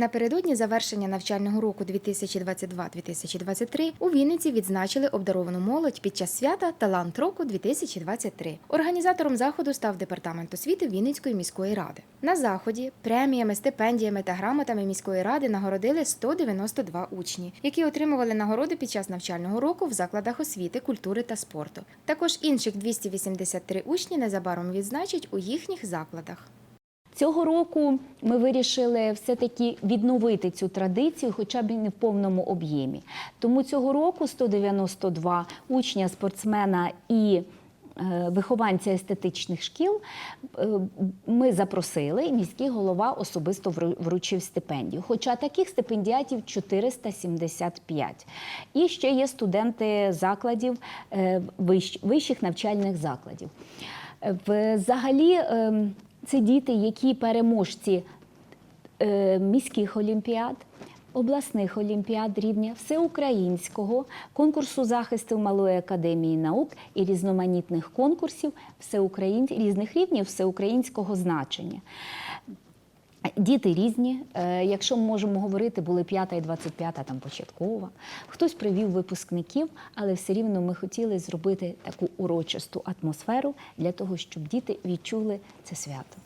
Напередодні завершення навчального року 2022-2023 у Вінниці відзначили обдаровану молодь під час свята Талант року 2023. Організатором заходу став департамент освіти Вінницької міської ради. На заході преміями, стипендіями та грамотами міської ради нагородили 192 учні, які отримували нагороди під час навчального року в закладах освіти, культури та спорту. Також інших 283 учні незабаром відзначать у їхніх закладах. Цього року ми вирішили все-таки відновити цю традицію, хоча б і не в повному об'ємі. Тому цього року 192 учня, спортсмена і е, вихованця естетичних шкіл е, ми запросили, і міський голова особисто вручив стипендію. Хоча таких стипендіатів 475. І ще є студенти закладів е, вищих навчальних закладів. Взагалі, ем, це діти, які переможці е, міських олімпіад, обласних олімпіад рівня, всеукраїнського, конкурсу захисту Малої академії наук і різноманітних конкурсів різних рівнів всеукраїнського значення. Діти різні. Е, Якщо ми можемо говорити, були 5 і 25 там початкова. Хтось привів випускників, але все рівно ми хотіли зробити таку урочисту атмосферу для того, щоб діти відчули це свято.